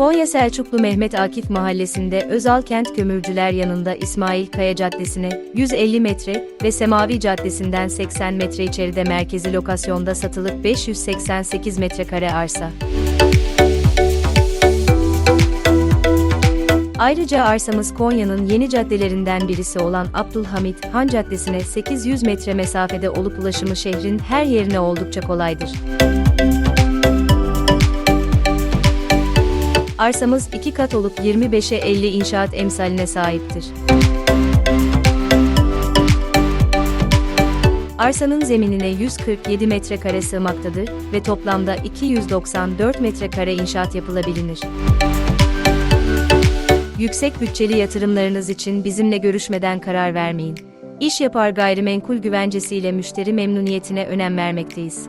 Konya Selçuklu Mehmet Akif Mahallesi'nde Özalkent Kömürcüler yanında İsmail Kaya Caddesi'ne 150 metre ve Semavi Caddesi'nden 80 metre içeride merkezi lokasyonda satılık 588 metrekare arsa. Ayrıca arsamız Konya'nın yeni caddelerinden birisi olan Abdülhamit Han Caddesi'ne 800 metre mesafede olup ulaşımı şehrin her yerine oldukça kolaydır. Arsamız iki kat olup 25'e 50 inşaat emsaline sahiptir. Arsanın zeminine 147 metrekare sığmaktadır ve toplamda 294 metrekare inşaat yapılabilir. Yüksek bütçeli yatırımlarınız için bizimle görüşmeden karar vermeyin. İş yapar gayrimenkul güvencesiyle müşteri memnuniyetine önem vermekteyiz.